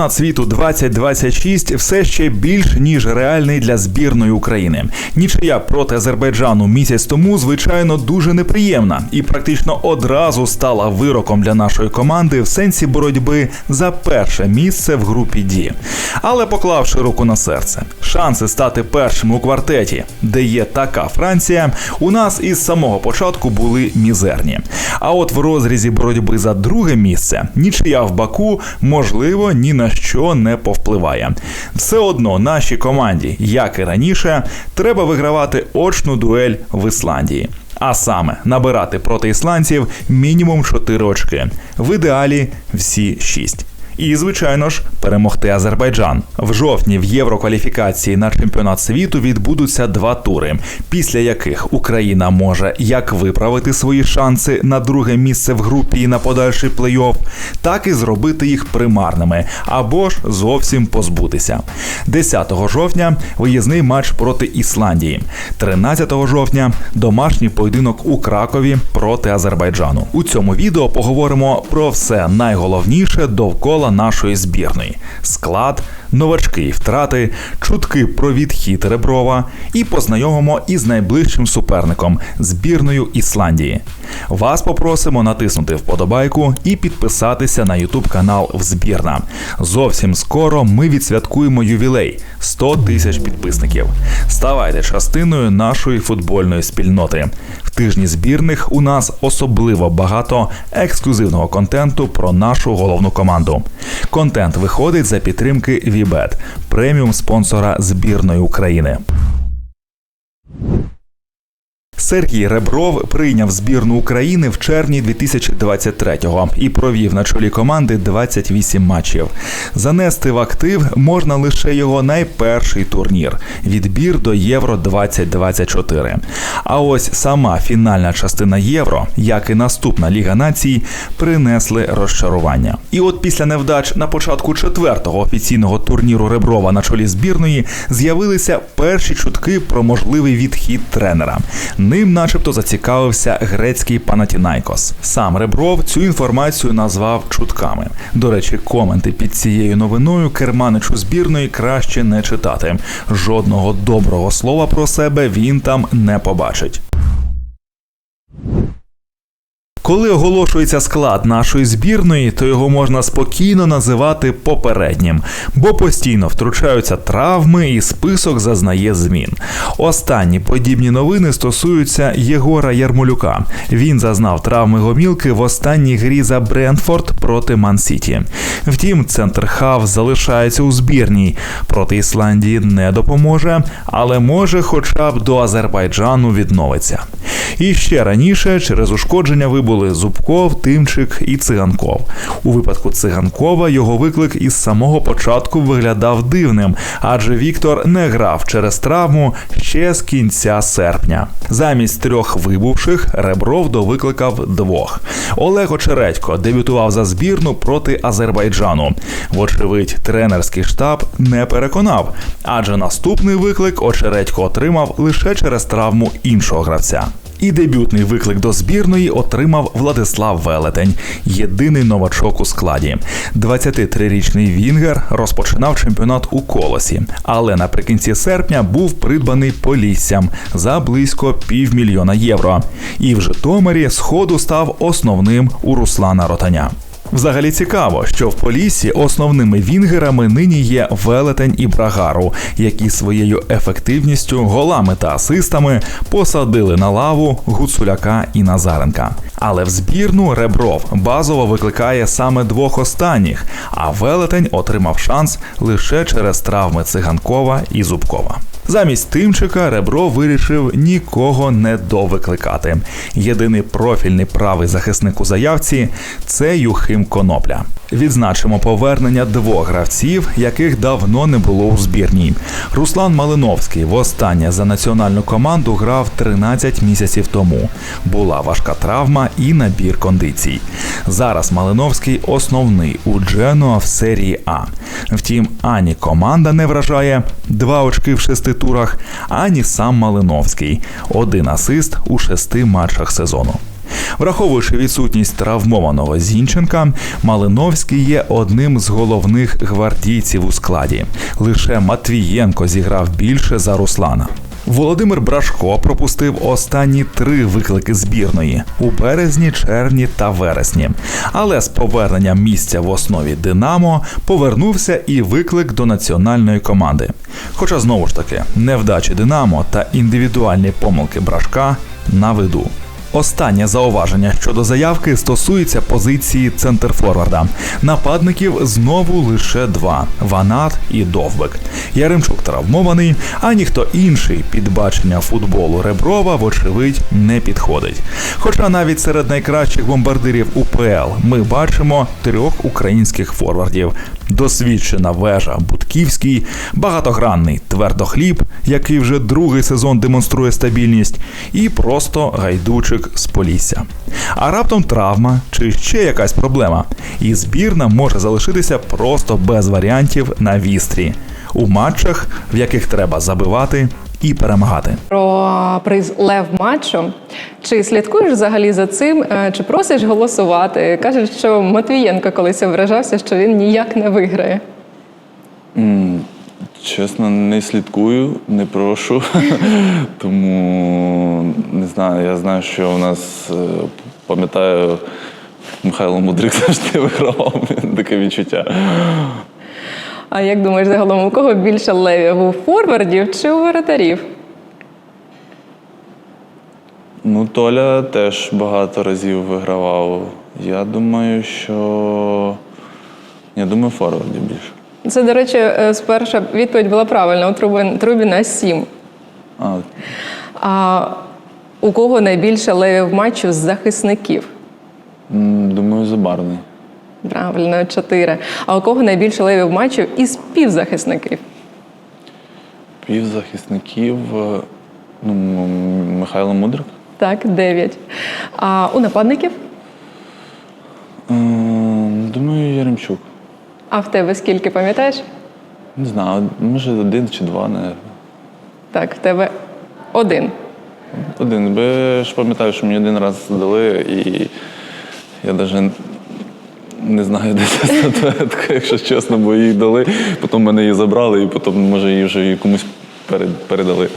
Чемпіонат світу 2026 все ще більш ніж реальний для збірної України. Нічия проти Азербайджану місяць тому, звичайно, дуже неприємна і практично одразу стала вироком для нашої команди в сенсі боротьби за перше місце в групі Ді. Але поклавши руку на серце, шанси стати першим у квартеті, де є така Франція, у нас із самого початку були мізерні. А от в розрізі боротьби за друге місце нічия в Баку можливо ні на що не повпливає. Все одно нашій команді, як і раніше, треба вигравати очну дуель в Ісландії. А саме набирати проти ісландців мінімум 4 очки, в ідеалі всі 6. І, звичайно ж, перемогти Азербайджан. В жовтні в єврокваліфікації на чемпіонат світу відбудуться два тури, після яких Україна може як виправити свої шанси на друге місце в групі і на подальший плей-офф, так і зробити їх примарними або ж зовсім позбутися. 10 жовтня виїзний матч проти Ісландії, 13 жовтня домашній поєдинок у Кракові проти Азербайджану. У цьому відео поговоримо про все найголовніше довкола нашої збірної: склад, новачки і втрати, чутки про відхід Реброва і познайомимо із найближчим суперником збірною Ісландії. Вас попросимо натиснути вподобайку і підписатися на YouTube канал Взбірна. Зовсім скоро ми відсвяткуємо ювілей 100 тисяч підписників. Ставайте частиною нашої футбольної спільноти. В тижні збірних у нас особливо багато ексклюзивного контенту про нашу головну команду. Контент виходить за підтримки Вібет, преміум спонсора збірної України. Сергій Ребров прийняв збірну України в червні 2023-го і провів на чолі команди 28 матчів. Занести в актив можна лише його найперший турнір відбір до Євро 2024. А ось сама фінальна частина Євро, як і наступна Ліга націй, принесли розчарування. І от після невдач на початку четвертого офіційного турніру Реброва на чолі збірної з'явилися перші чутки про можливий відхід тренера. Ним, начебто, зацікавився грецький Панатінайкос. Сам Ребров цю інформацію назвав чутками. До речі, коменти під цією новиною керманичу збірної краще не читати. Жодного доброго слова про себе він там не побачить. Коли оголошується склад нашої збірної, то його можна спокійно називати попереднім, бо постійно втручаються травми і список зазнає змін. Останні подібні новини стосуються Єгора Ярмолюка. Він зазнав травми гомілки в останній грі за Брентфорд проти Ман-Сіті. Втім, центр Хав залишається у збірній. Проти Ісландії не допоможе, але може, хоча б до Азербайджану відновиться. І ще раніше через ушкодження вибули Зубков, Тимчик і Циганков. У випадку Циганкова його виклик із самого початку виглядав дивним, адже Віктор не грав через травму ще з кінця серпня. Замість трьох вибувших Ребров довикликав двох. Олег Очередько дебютував за збірну проти Азербайджану. Вочевидь, тренерський штаб не переконав, адже наступний виклик Очередько отримав лише через травму іншого гравця. І дебютний виклик до збірної отримав Владислав Велетень, єдиний новачок у складі. 23-річний Вінгер розпочинав чемпіонат у колосі, але наприкінці серпня був придбаний Поліссям за близько півмільйона євро. І в Житомирі сходу став основним у Руслана Ротаня. Взагалі цікаво, що в Полісі основними вінгерами нині є Велетень і Брагару, які своєю ефективністю, голами та асистами посадили на лаву Гуцуляка і Назаренка. Але в збірну Ребров базово викликає саме двох останніх, а Велетень отримав шанс лише через травми циганкова і Зубкова. Замість Тимчика Ребро вирішив нікого не довикликати. Єдиний профільний правий захисник у заявці це Юхим Конопля. Відзначимо повернення двох гравців, яких давно не було у збірній. Руслан Малиновський востаннє за національну команду грав 13 місяців тому. Була важка травма і набір кондицій. Зараз Малиновський основний у Дженуа в серії А. Втім, ані команда не вражає два очки в шести турах, ані сам Малиновський один асист у шести матчах сезону. Враховуючи відсутність травмованого Зінченка, Малиновський є одним з головних гвардійців у складі. Лише Матвієнко зіграв більше за Руслана. Володимир Брашко пропустив останні три виклики збірної у березні, червні та вересні. Але з поверненням місця в основі Динамо повернувся і виклик до національної команди. Хоча знову ж таки невдачі Динамо та індивідуальні помилки Брашка на виду. Останнє зауваження щодо заявки стосується позиції центрфорварда. Нападників знову лише два: Ванат і Довбик. Яремчук травмований, а ніхто інший під бачення футболу Реброва, вочевидь, не підходить. Хоча навіть серед найкращих бомбардирів УПЛ ми бачимо трьох українських форвардів: досвідчена вежа Будківський, багатогранний твердохліб, який вже другий сезон демонструє стабільність, і просто гайдучик з Полісся. А раптом травма чи ще якась проблема, і збірна може залишитися просто без варіантів на вістрі у матчах, в яких треба забивати і перемагати. Про приз Лев матчу. Чи слідкуєш взагалі за цим, е, чи просиш голосувати? Кажуть, що Матвієнко колись ображався, що він ніяк не виграє. Чесно, не слідкую, не прошу. Тому не знаю. Я знаю, що у нас, е, пам'ятаю, Михайло Мудрик завжди вигравав. Таке відчуття. А як думаєш, загалом у кого більше левів? У форвардів чи у воротарів? Ну, Толя теж багато разів вигравав. Я думаю, що. Я думаю, форвардів більше. Це, до речі, е, сперша відповідь була правильна. У Трубін- Трубіна 7. А, А у кого найбільше левів матчу з захисників? думаю, забарний. Правильно, 4. А у кого найбільше левів матчів із півзахисників? Півзахисників. е, Ну, Михайло Мудрик. Так, 9. А у нападників? Е, Думаю, Яремчук. А в тебе скільки пам'ятаєш? Не знаю, може один чи два, не. Так, в тебе один. Один. Бо я ж пам'ятаю, що мені один раз дали, і я навіть не знаю, де ця статуетка, якщо чесно, бо її дали, потім мене її забрали, і потім, може, її вже комусь передали.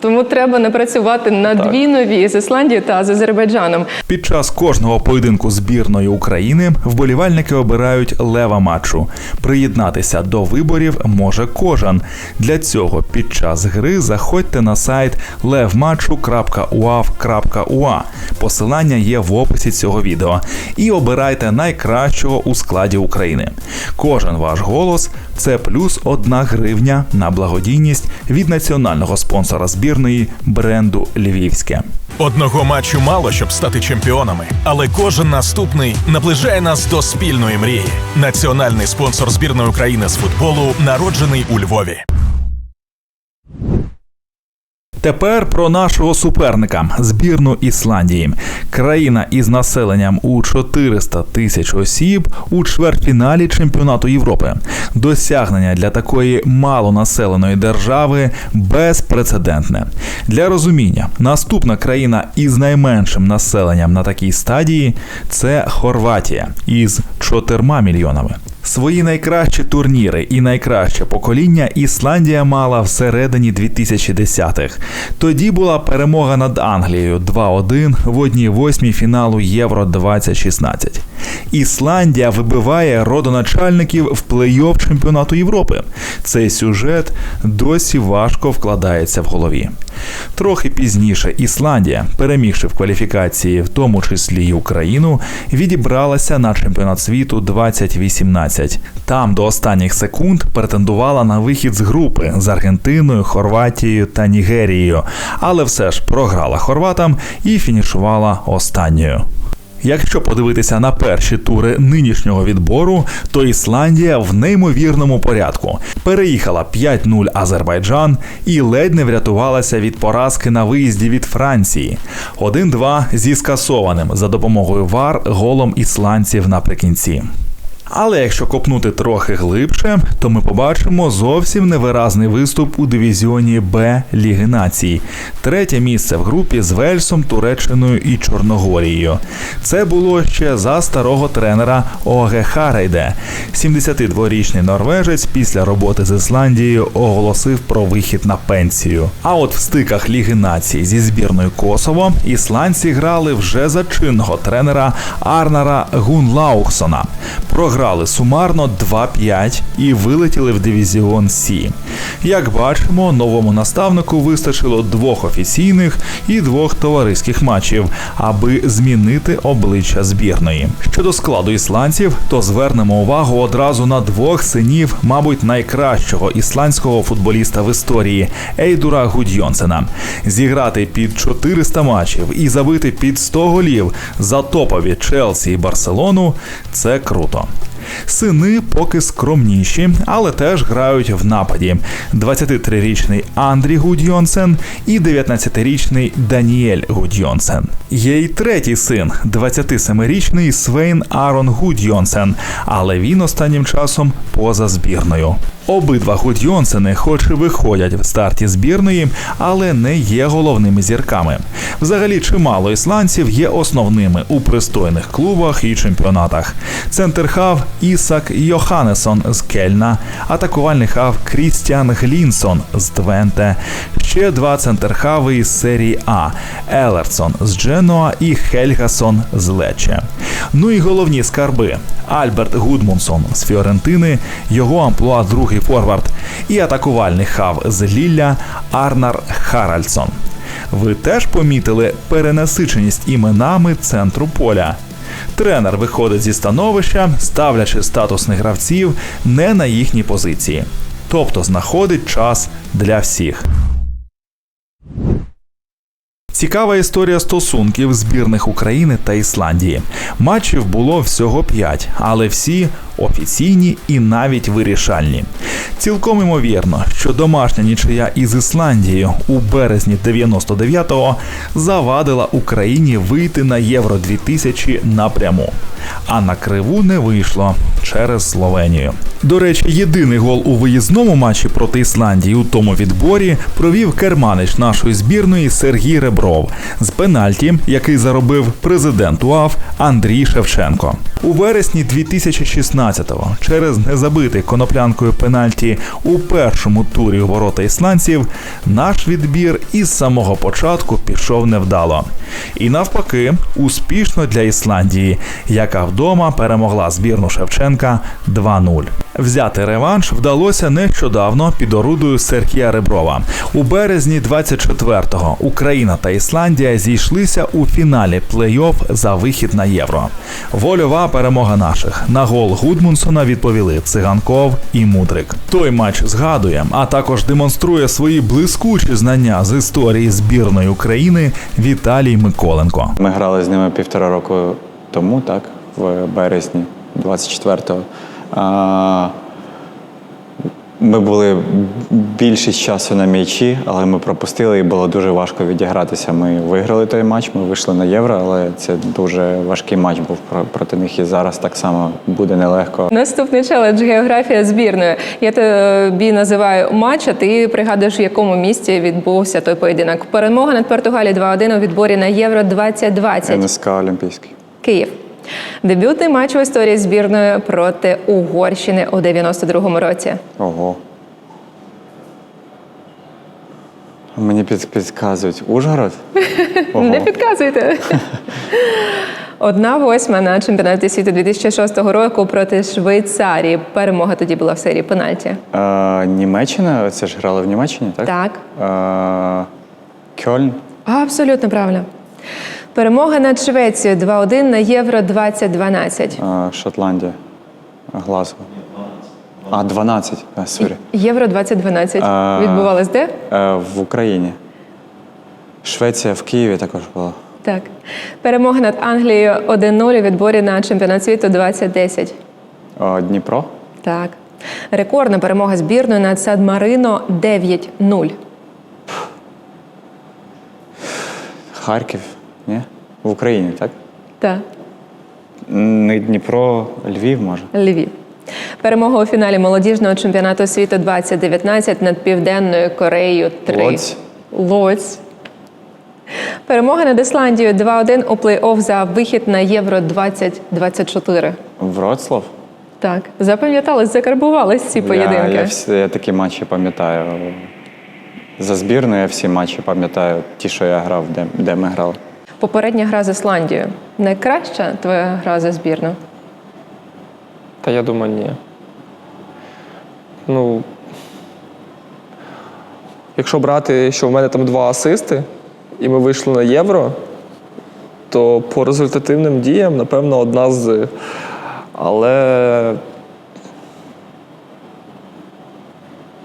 Тому треба не працювати на Так. дві нові з Ісландією та з Азербайджаном. Під час кожного поєдинку збірної України вболівальники обирають лева матчу. Приєднатися до виборів може кожен. Для цього під час гри заходьте на сайт levmatchu.uav.ua. Посилання є в описі цього відео. І обирайте найкращого у складі України. Кожен ваш голос це плюс одна гривня на благодійність від національного спонсора збірної бренду Львівське. Одного матчу мало, щоб стати чемпіонами, але кожен наступний наближає нас до спільної мрії. Національний спонсор збірної України з футболу народжений у Львові. Тепер про нашого суперника збірну Ісландії. Країна із населенням у 400 тисяч осіб у чвертьфіналі чемпіонату Європи. Досягнення для такої малонаселеної держави безпрецедентне. Для розуміння, наступна країна із найменшим населенням на такій стадії це Хорватія із 4 мільйонами. Свої найкращі турніри і найкраще покоління Ісландія мала всередині 2010-х. Тоді була перемога над Англією 2-1 в одній восьмій фіналу Євро 2016. Ісландія вибиває родоначальників в плей-офф чемпіонату Європи. Цей сюжет досі важко вкладається в голові. Трохи пізніше Ісландія, перемігши в кваліфікації, в тому числі й Україну, відібралася на чемпіонат світу 2018. Там до останніх секунд претендувала на вихід з групи з Аргентиною, Хорватією та Нігерією, але все ж програла хорватам і фінішувала останньою. Якщо подивитися на перші тури нинішнього відбору, то Ісландія в неймовірному порядку переїхала 5-0 Азербайджан і ледь не врятувалася від поразки на виїзді від Франції. 1-2 зі скасованим за допомогою ВАР голом ісландців наприкінці. Але якщо копнути трохи глибше, то ми побачимо зовсім невиразний виступ у дивізіоні Б Ліги Націй. Третє місце в групі з Вельсом, Туреччиною і Чорногорією. Це було ще за старого тренера Оге Харейде. 72-річний норвежець після роботи з Ісландією оголосив про вихід на пенсію. А от в стиках Ліги Націй зі збірною Косово ісландці грали вже за чинного тренера Арнара Гунлаухсона. Програли сумарно 2-5 і вилетіли в дивізіон Сі. Як бачимо, новому наставнику вистачило двох офіційних і двох товариських матчів, аби змінити обличчя збірної. Щодо складу ісландців, то звернемо увагу одразу на двох синів, мабуть, найкращого ісландського футболіста в історії Ейдура Гудьйонсена. Зіграти під 400 матчів і забити під 100 голів за топові Челсі і Барселону це круто. Сини поки скромніші, але теж грають в нападі. 23-річний Андрій Гудьйонсен і 19-річний Даніель Гудьйонсен. Є й третій син, 27-річний Свейн Арон Гудьйонсен, але він останнім часом поза збірною. Обидва Гудьйонсени, хоч і виходять в старті збірної, але не є головними зірками. Взагалі, чимало ісландців є основними у пристойних клубах і чемпіонатах. Центрхав Ісак Йоханесон з Кельна, атакувальний хав Крістіан Глінсон з Твенте, ще два центрхави із серії А Елерсон з Дженуа і Хельгасон з Лече. Ну і головні скарби Альберт Гудмунсон з Фіорентини, його амплуа другий форвард, і атакувальний хав з Лілля Арнар Харальдсон. Ви теж помітили перенасиченість іменами центру поля. Тренер виходить зі становища, ставлячи статусних гравців не на їхні позиції, тобто знаходить час для всіх. Цікава історія стосунків збірних України та Ісландії. Матчів було всього 5, але всі офіційні і навіть вирішальні. Цілком імовірно, що домашня нічия із Ісландією у березні 99-го завадила Україні вийти на Євро 2000 напряму. А на криву не вийшло через Словенію. До речі, єдиний гол у виїзному матчі проти Ісландії у тому відборі провів керманич нашої збірної Сергій Ребров з пенальті, який заробив президент УАФ Андрій Шевченко. У вересні 2016-го через незабитий коноплянкою пенальті у першому турі ворота ісландців наш відбір із самого початку пішов невдало. І навпаки, успішно для Ісландії, яка вдома перемогла збірну Шевченка 2-0. Взяти реванш вдалося нещодавно під орудою Сергія Реброва. У березні 24-го Україна та Ісландія зійшлися у фіналі плей-офф за вихід на євро. Вольова перемога наших. На гол Гудмунсона відповіли Циганков і Мудрик. Той матч згадує, а також демонструє свої блискучі знання з історії збірної України Віталій Миколенко. Ми грали з ними півтора року тому, так, в березні 24-го. Ми були більшість часу на м'ячі, але ми пропустили і було дуже важко відігратися. Ми виграли той матч, ми вийшли на євро, але це дуже важкий матч був проти них. І зараз так само буде нелегко. Наступний челендж географія збірної. Я тобі називаю матч, а ти пригадуєш, в якому місті відбувся той поєдинок. Перемога над Португалією 2-1 у відборі на Євро 2020. НСК Олімпійський. Київ. Дебютний матч у історії збірної проти Угорщини у 92-му році. Ого. Мені під, підказують Ужгород? Не підказуйте. Одна восьма на чемпіонаті світу 2006 року проти Швейцарії. Перемога тоді була в серії пенальті. Е, Німеччина, це ж грали в Німеччині, так? Так. Е, Кьольн. Абсолютно правильно. Перемога над Швецією 2-1 на Євро 2012. Е, Шотландія. Глазго. А, 12. А, сорі. Євро 2012. А. Відбувалось де? Е, в Україні. Швеція в Києві також була. Так. Перемога над Англією 1-0 у відборі на чемпіонат світу 2010. Е, Дніпро. Так. Рекордна перемога збірної над Сан-Марино 9-0. Харків. Ні? В Україні, так? Так. Не Дніпро, Львів, може. Львів. Перемога у фіналі молодіжного чемпіонату світу 2019 над Південною Кореєю 3. Лодзь. Лодзь. Перемога над Ісландією 2-1 у плей-офф за вихід на Євро 2024. Вроцлав? Так, запам'ятались, закарбувались ці поєдинки. Я, я, всі, я такі матчі пам'ятаю. За збірною я всі матчі пам'ятаю, ті, що я грав, де, де ми грали. Попередня гра з Ісландією. Найкраща твоя гра за збірну? Та я думаю, ні. Ну. Якщо брати, що в мене там два асисти, і ми вийшли на євро, то по результативним діям, напевно, одна з. Але.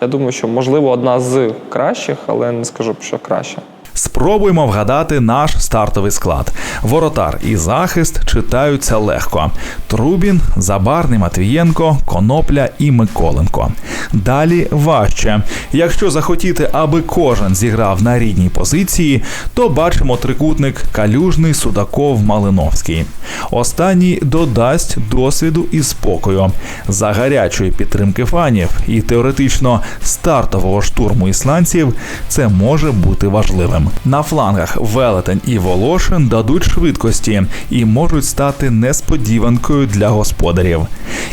Я думаю, що можливо одна з кращих, але не скажу, що краща. Спробуємо вгадати наш стартовий склад. Воротар і захист читаються легко: Трубін, Забарний, Матвієнко, Конопля і Миколенко. Далі важче. Якщо захотіти, аби кожен зіграв на рідній позиції, то бачимо трикутник Калюжний, Судаков, Малиновський. Останній додасть досвіду і спокою. За гарячої підтримки фанів і теоретично стартового штурму ісландців це може бути важливим. На флангах Велетень і Волошин дадуть швидкості і можуть стати несподіванкою для господарів.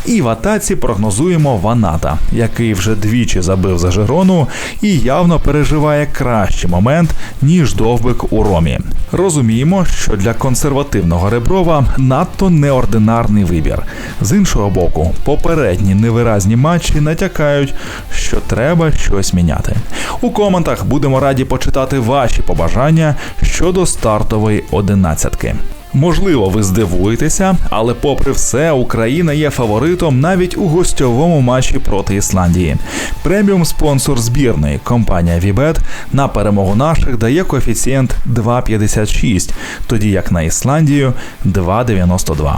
І в атаці прогнозуємо Ваната, який вже двічі забив за Жирону і явно переживає кращий момент, ніж довбик у Ромі. Розуміємо, що для консервативного Реброва надто неординарний вибір. З іншого боку, попередні невиразні матчі натякають, що треба щось міняти. У коментах будемо раді почитати ваші побажання щодо стартової одинадцятки. Можливо, ви здивуєтеся, але попри все, Україна є фаворитом навіть у гостьовому матчі проти Ісландії. Преміум спонсор збірної компанія Вібет на перемогу наших дає коефіцієнт 2,56, тоді як на Ісландію 2,92.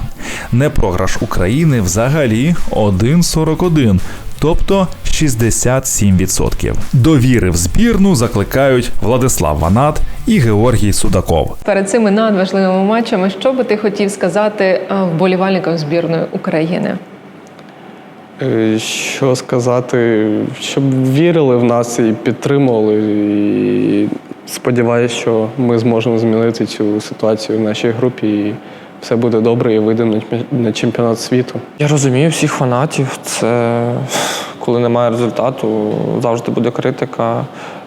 Непрограш України взагалі 1,41 тобто 67%. Довіри в збірну закликають Владислав Ванат і Георгій Судаков. Перед цими надважливими матчами, що би ти хотів сказати вболівальникам збірної України? Е, Що сказати, щоб вірили в нас і підтримували. І сподіваюся, що ми зможемо змінити цю ситуацію в нашій групі і все буде добре і вийдемо на на чемпіонат світу. Я розумію всіх фанатів. Це коли немає результату, завжди буде критика.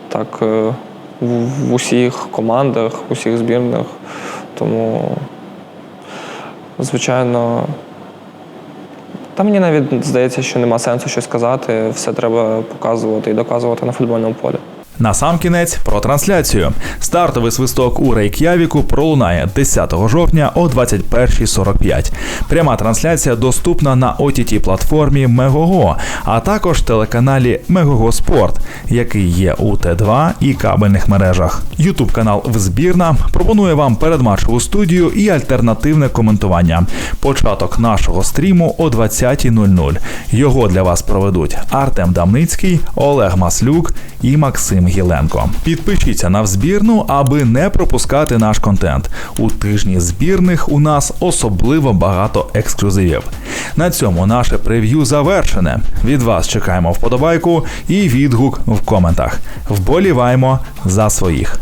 Так е, в, в усіх командах, в усіх збірних. Тому, звичайно, та мені навіть здається, що нема сенсу щось казати. Все треба показувати і доказувати на футбольному полі. Насамкінець про трансляцію. Стартовий свисток у Рейк'явіку пролунає 10 жовтня о 21.45. Пряма трансляція доступна на ott платформі Мегого, а також телеканалі Мегого Спорт, який є у Т2 і кабельних мережах. Ютуб канал Взбірна пропонує вам передматчеву студію і альтернативне коментування. Початок нашого стріму о 20.00. Його для вас проведуть Артем Дамницький, Олег Маслюк і Максим Гіленко. Підпишіться на збірну, аби не пропускати наш контент. У тижні збірних у нас особливо багато ексклюзивів. На цьому наше прев'ю завершене. Від вас чекаємо вподобайку і відгук в коментах. Вболіваємо за своїх.